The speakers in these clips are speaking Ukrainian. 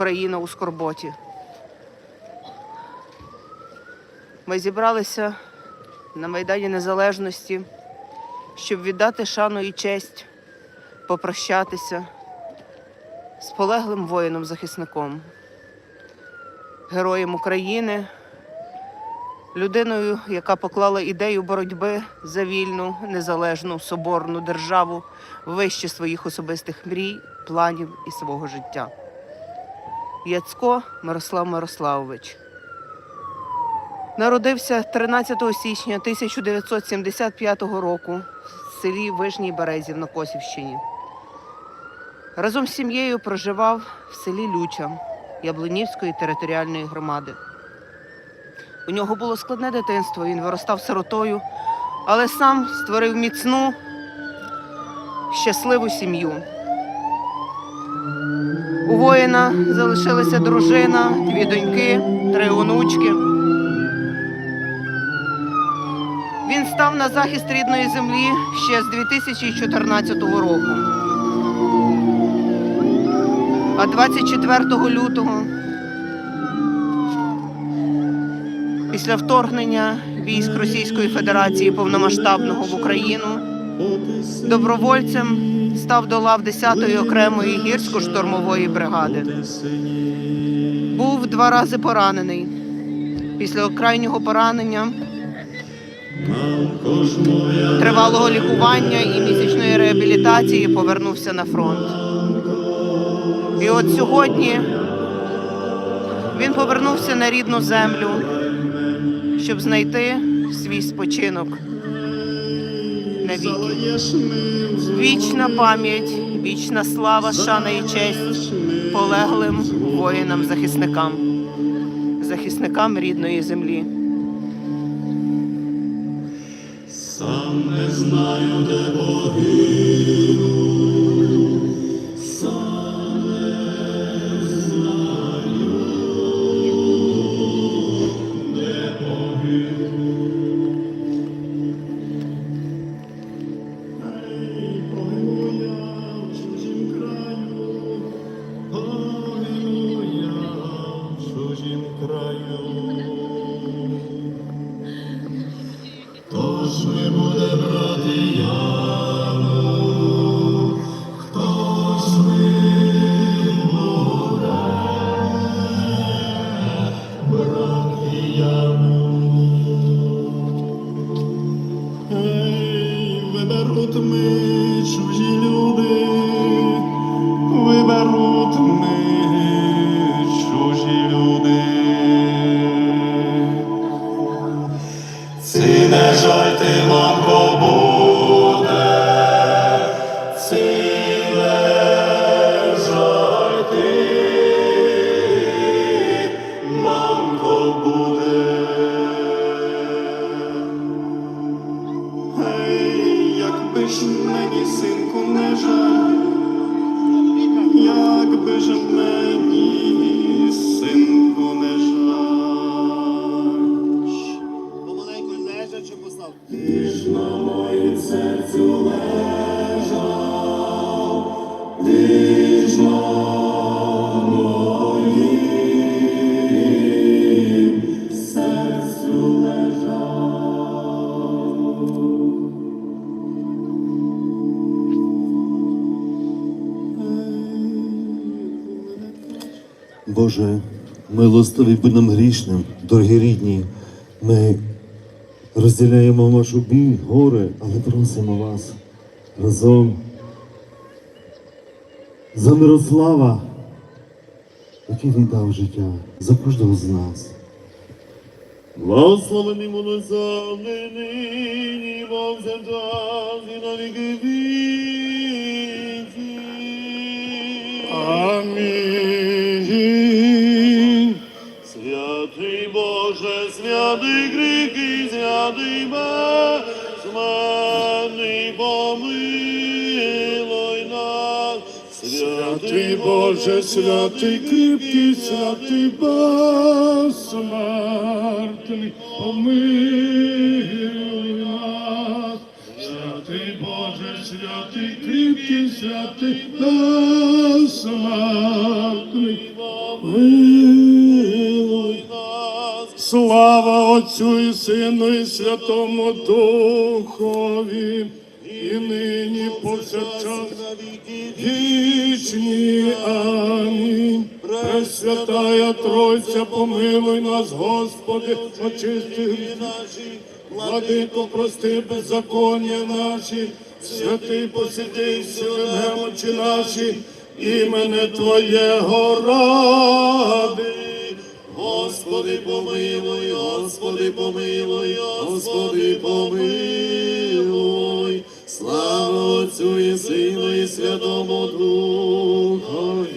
Україна у скорботі. Ми зібралися на Майдані Незалежності, щоб віддати шану і честь, попрощатися з полеглим воїном-захисником, героєм України, людиною, яка поклала ідею боротьби за вільну, незалежну, соборну державу вище своїх особистих мрій, планів і свого життя. Яцько Мирослав Мирославович. Народився 13 січня 1975 року в селі Вижній Березів на Косівщині. Разом з сім'єю проживав в селі Люча Яблунівської територіальної громади. У нього було складне дитинство, він виростав сиротою, але сам створив міцну, щасливу сім'ю. У воїна залишилася дружина, дві доньки, три онучки. Він став на захист рідної землі ще з 2014 року. А 24 лютого, після вторгнення військ Російської Федерації повномасштабного в Україну, добровольцем став до лав 10-ї окремої гірсько-штурмової бригади. Був два рази поранений. Після крайнього поранення, тривалого лікування і місячної реабілітації повернувся на фронт. І от сьогодні він повернувся на рідну землю, щоб знайти свій спочинок навіки. Вічна пам'ять, вічна слава, шана і честь полеглим воїнам-захисникам, захисникам рідної землі. Сам не знаю, де погину, краю. Хто ж ми буде брати яру? Ж мені, синку, не жаль, якби ж мені, синку, будь нам грішним, дорогі рідні, ми розділяємо вашу біль, горе, але просимо вас разом за Мирослава, який віддав життя за кожного з нас. Благословений монозавний нині, завжди і на віки віки. Амінь. Святий крикий, святий безсмертний, помилуй нас. Святий Боже, святий кріпкий, святий безсмертний, помилуй нас. Святий Боже, святий кріпкий, святий безсмертний, помилуй помилуй. Слава Отцю і Сину і Святому Духові, і нині повсякчас вічні. Амінь. Пресвятая Тройця, помилуй нас, Господи, очисти наші, Владико, прости беззаконня наші, святий посиди, сили немочі наші, імене Твоєго ради. Господи, помилуй, Господи, помилуй, Господи, помилуй. Слава Отцю і Сину і Святому Духові,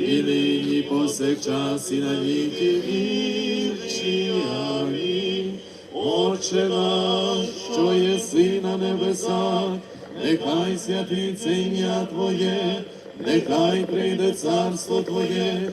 і нині повсякчас і на віки вічні. Амінь. Отче наш, що єси на небесах, нехай святиться ім'я Твоє, нехай прийде царство Твоє,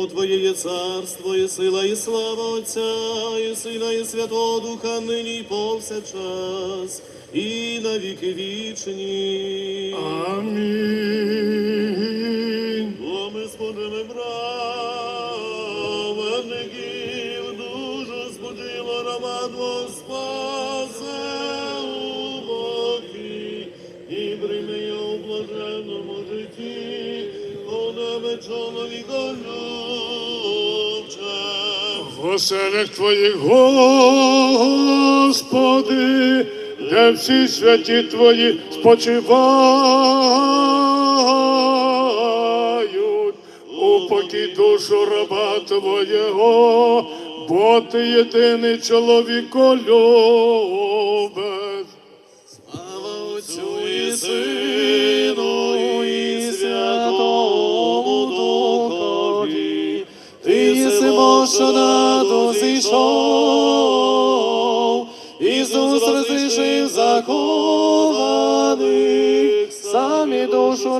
Бо Твоє є царство, і сила, і слава Отця, і Сина, і Святого Духа, нині і повсякчас, і на віки вічні. Амінь. Бо ми сподили праведників, Оселях Твоїх, Господи, де всі святі Твої спочивають, упокій душу раба Твоєго, бо Ти єдиний чоловіколюбець.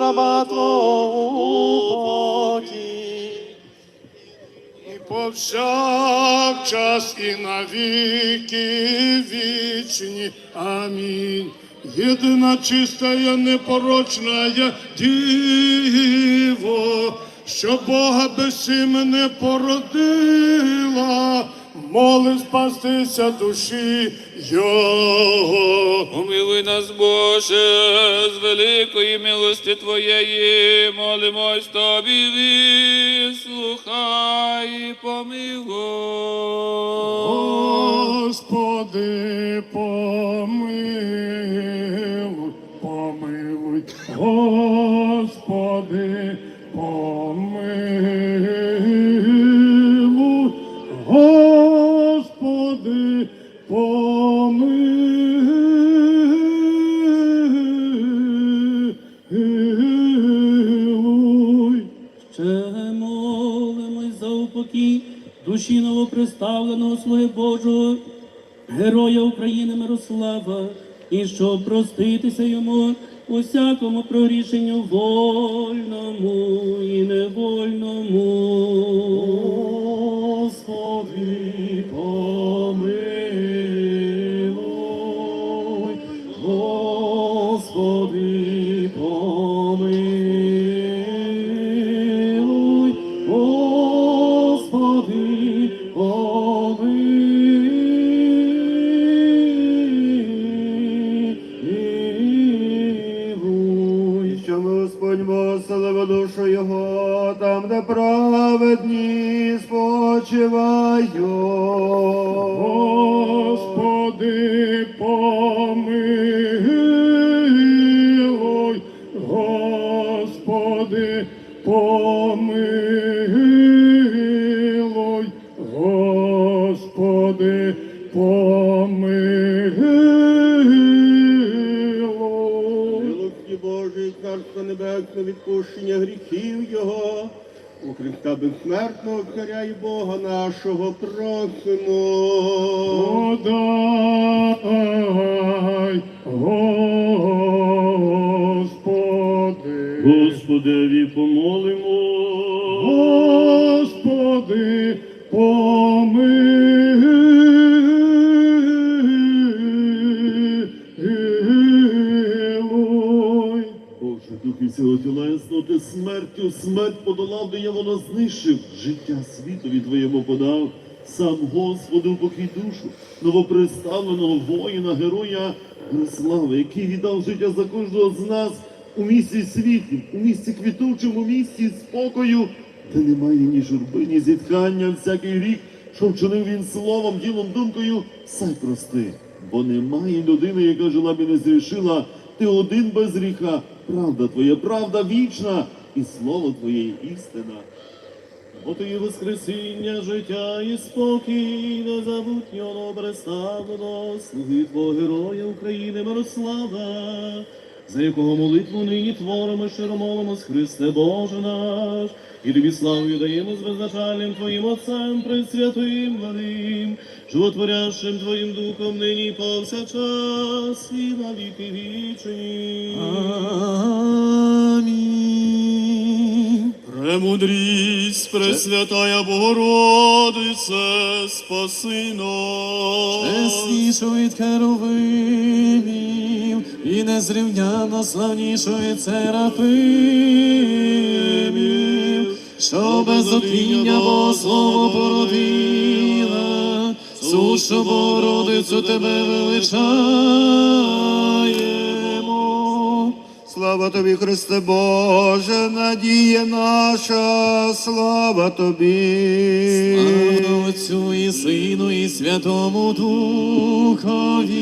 Раба Твого упокій. І повсякчас і на віки вічні. Амінь. Єдина чистая непорочна діво, що Бога без не породила, моли спастися душі Його. Помилуй нас, Боже, з великої милості Твоєї, молимось Тобі, вислухай помилуй. Господи, помилуй, помилуй, Господи, помилуй, помилуй. Ще молимось за упокій душі новоприставленого Слуги Божого, героя України Мирослава, і щоб проститися йому усякому прорішенню вольному і невольному. Господи, помилуй, Господь воселив душу його, там, де праведні спочивають. Господи, помилуй, відпущення гріхів його, У Христа безсмертного Царя і Бога нашого просимо. Подай, Господи. Господеві помолимо. Господи, помилуй. Духи всього ти смертю, смерть подолав, диявола знищив, життя світові твоєму подав. Сам Господи, упокій душу, новоприставленого воїна, героя Мирослава, який віддав життя за кожного з нас у місті світлі, у місті квітучому, у місті спокою, де немає ні журби, ні зітхання, всякий рік, що вчинив він словом, ділом, думкою, все прости. Бо немає людини, яка жила б і не зрішила, ти один без гріха, правда твоя, правда вічна, і слово твоє істина. Бо ти воскресіння, життя і спокій, незабутнього представлено слуги Твого героя України Мирослава, за якого молитву нині творимо, щиро молимось, Христе Боже наш, і тобі славу даємо з беззначальним Твоїм Отцем, Пресвятим Владим, животворящим Твоїм Духом нині повсякчас і на віки вічні. Амінь. Премудрість, Пресвятая Богородице, спаси нас. Чеснішу від херовимів і незрівняно славнішу від серафимів, що без отління Бо слово породила, сушу Богородицю тебе величаємо. Слава тобі, Христе Боже, надія наша, слава тобі. Слава Отцю і Сину, і Святому Духові,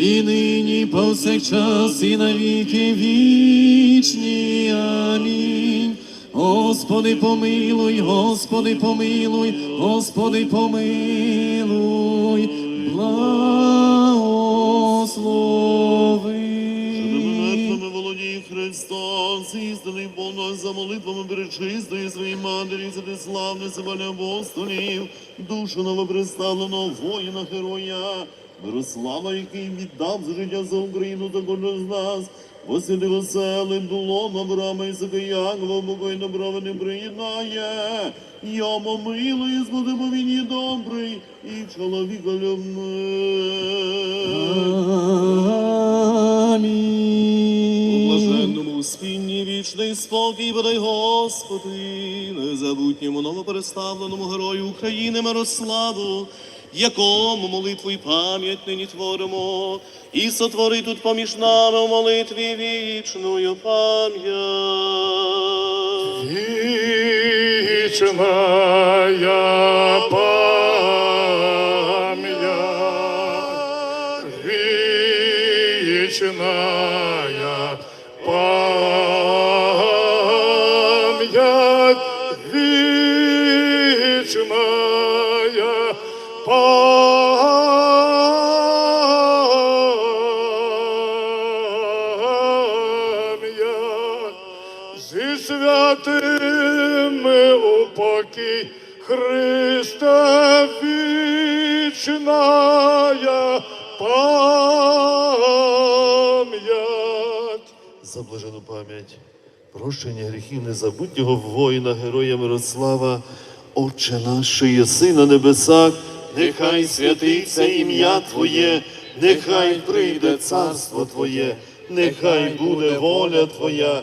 і нині, повсякчас, і на віки вічні. Амінь. Господи, помилуй, Господи, помилуй, Господи, помилуй, благослови. Істинний повно за молитвами перечистої своїй матері, славне себе апостолів, душу новоприставленого воїна, героя, Мирослава, який віддав життя за Україну за кожного з нас, Восіди веселим дулом Авраама і Сакаянова, покой доброго не приєднає. Йому милує, Господи, бо добрий і чоловіка любний. Господи, новопереставленому герою України Мирославу, якому молитву і пам'ять нині творимо, і сотвори тут поміж нами у молитві вічною пам'ять. Вічная пам'ять, Святими упокій Христа вічная пам'ять. За блажену пам'ять, прощення гріхів незабутнього воїна, героя Мирослава, Отче наш, що єси на небесах, нехай святиться ім'я Твоє, нехай прийде царство Твоє, нехай буде воля Твоя,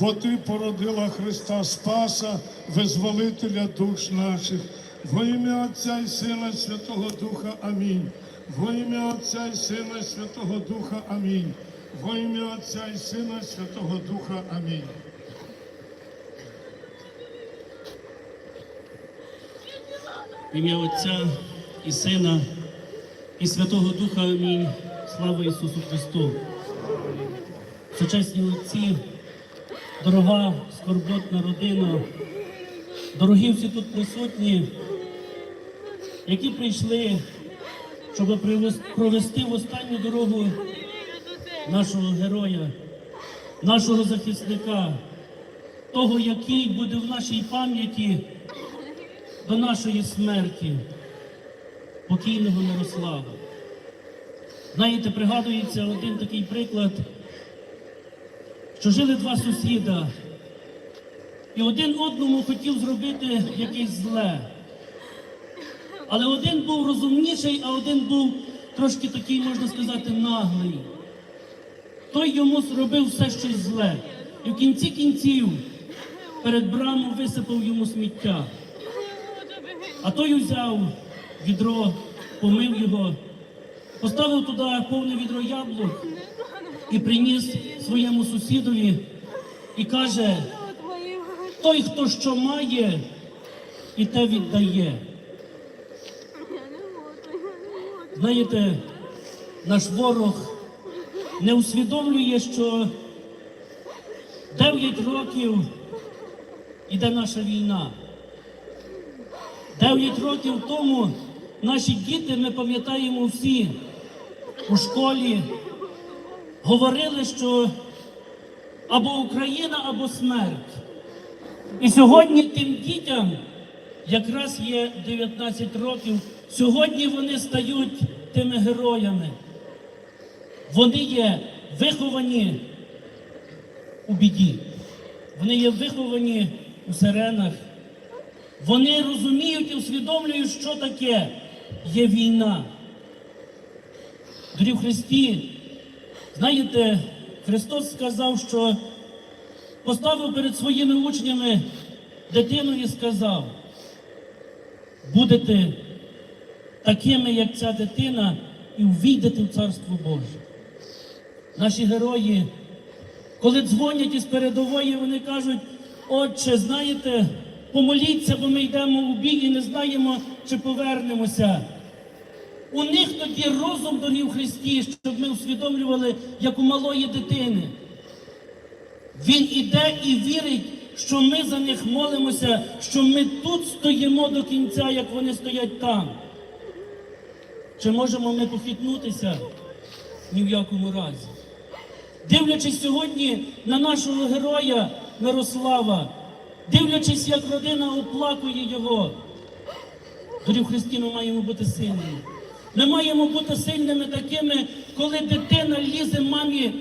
бо Ти породила Христа Спаса, визволителя душ наших. Во ім'я Отця і Сина Святого Духа. Амінь. Во ім'я Отця і Сина Святого Духа. Амінь. Во ім'я Отця і Сина Святого Духа. Амінь. Ім'я Отця і Сина, і Святого Духа Амінь. Слава Ісусу Христу. Сучасні отці, дорога скорботна родина, дорогі всі тут присутні, які прийшли, щоб провести в останню дорогу нашого героя, нашого захисника, того, який буде в нашій пам'яті до нашої смерті, покійного Мирослава. Знаєте, пригадується один такий приклад, що жили два сусіда, і один одному хотів зробити якесь зле. Але один був розумніший, а один був трошки такий, можна сказати, наглий. Той йому зробив все щось зле. І в кінці кінців перед брамою висипав йому сміття. А той взяв відро, помив його, поставив туди повне відро яблук і приніс своєму сусідові і каже: той, хто що має, і те віддає. Знаєте, наш ворог не усвідомлює, що 9 років іде наша війна. Дев'ять років тому наші діти, ми пам'ятаємо всі, у школі говорили, що або Україна, або смерть. І сьогодні тим дітям якраз є 19 років. Сьогодні вони стають тими героями. Вони є виховані у біді. Вони є виховані у сиренах. Вони розуміють і усвідомлюють, що таке є війна. Дорі Христі, знаєте, Христос сказав, що поставив перед своїми учнями дитину і сказав, будете такими, як ця дитина, і увійдете в Царство Боже. Наші герої, коли дзвонять із передової, вони кажуть, отче, знаєте, помоліться, бо ми йдемо у бій і не знаємо, чи повернемося. У них тоді розум дорів Христі, щоб ми усвідомлювали, як у малої дитини. Він іде і вірить, що ми за них молимося, що ми тут стоїмо до кінця, як вони стоять там. Чи можемо ми похитнутися? Ні в якому разі. Дивлячись сьогодні на нашого героя Мирослава, дивлячись, як родина оплакує його, Дорі в Христі ми маємо бути сильними. Ми маємо бути сильними такими, коли дитина лізе мамі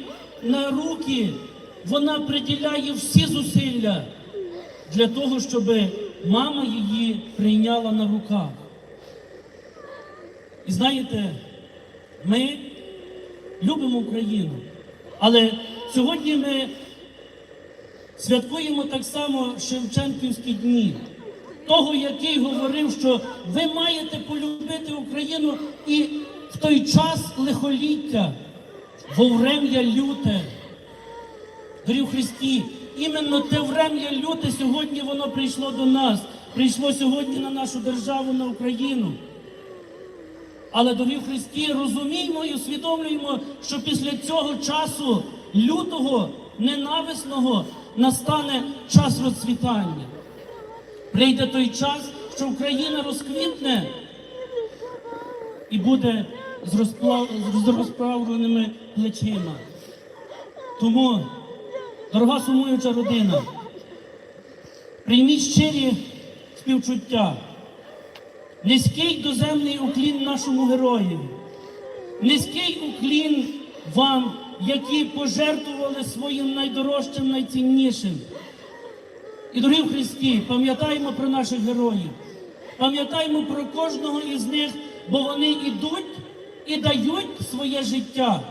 на руки, вона приділяє всі зусилля для того, щоб мама її прийняла на руках. І знаєте, ми любимо Україну, але сьогодні ми святкуємо так само Шевченківські дні. Того, який говорив, що ви маєте полюбити Україну і в той час лихоліття, воврем'я люте. Дорі Христі, іменно те врем'я люте сьогодні воно прийшло до нас, прийшло сьогодні на нашу державу, на Україну. Але дорі Христі, розуміємо і усвідомлюємо, що після цього часу лютого, ненависного настане час розцвітання. Прийде той час, що Україна розквітне і буде з, розплав... з розправленими плечима. Тому, дорога сумуюча родина, прийміть щирі співчуття, низький доземний уклін нашому герою, низький уклін вам, які пожертвували своїм найдорожчим, найціннішим. І дорогі в Христі, пам'ятаємо про наших героїв, пам'ятаємо про кожного із них, бо вони йдуть і дають своє життя.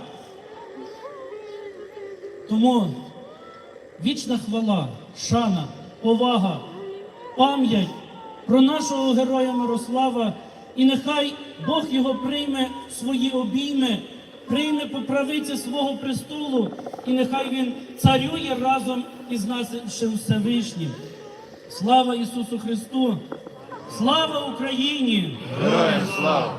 Тому вічна хвала, шана, повага, пам'ять про нашого героя Мирослава, і нехай Бог його прийме в свої обійми, прийме по свого престолу, і нехай він царює разом із нашим Всевишнім. Слава Ісусу Христу! Слава Україні! Героям! Слава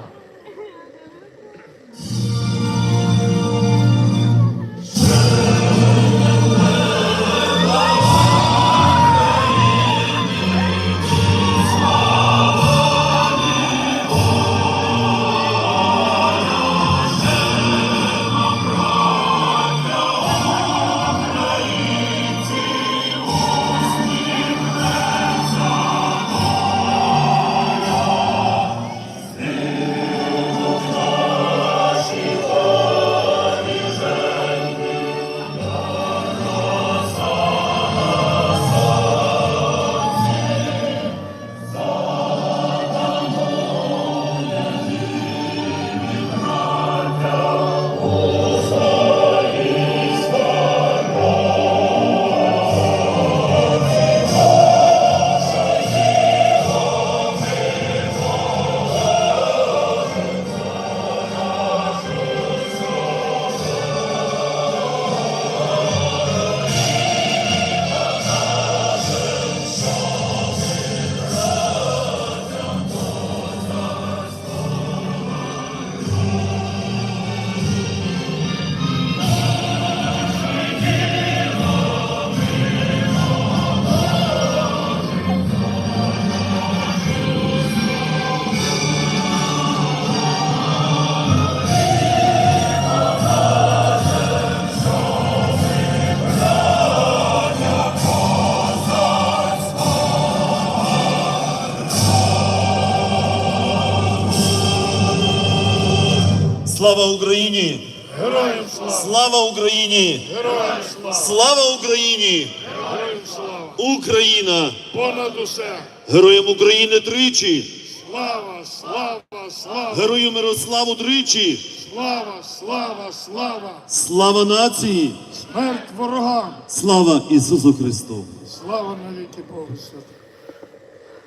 Україні! Героям слава! Слава Україні! Героям слава! Слава Україні! Героям слава! Україна! Понад усе! Героям України тричі! Слава, слава, слава! Герою Мирославу тричі! Слава, слава, слава! Слава нації! Смерть ворогам! Слава Ісусу Христу! Слава навіки Богу Святому!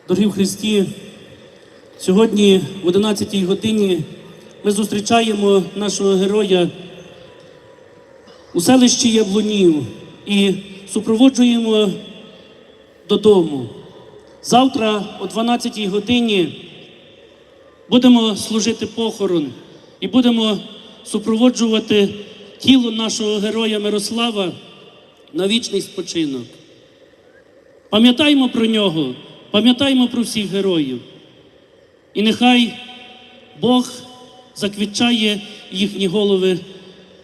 Дорогі в Христі, сьогодні в 11 годині ми зустрічаємо нашого героя у селищі Яблунів і супроводжуємо додому. Завтра о 12-й годині будемо служити похорон і будемо супроводжувати тіло нашого героя Мирослава на вічний спочинок. Пам'ятаємо про нього, пам'ятаємо про всіх героїв. І нехай Бог заквітчає їхні голови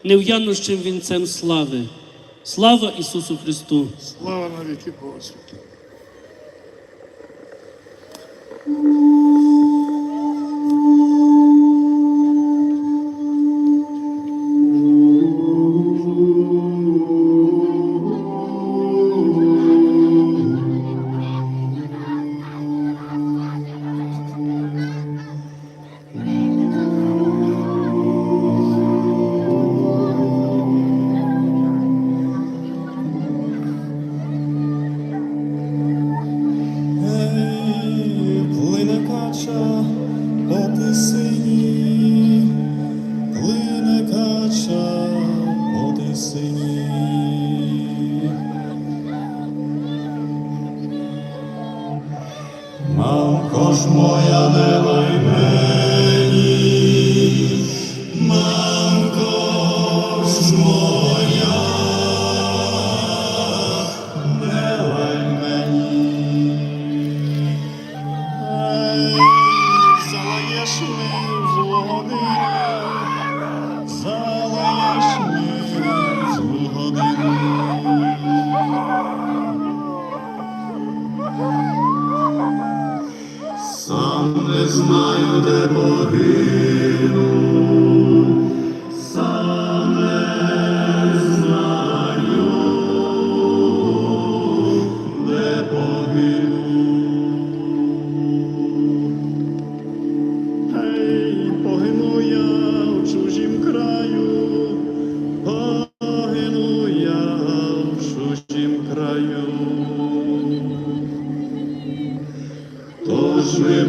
нев'янущим вінцем слави. Слава Ісусу Христу! Слава навіки Богу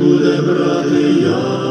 буде брати яву,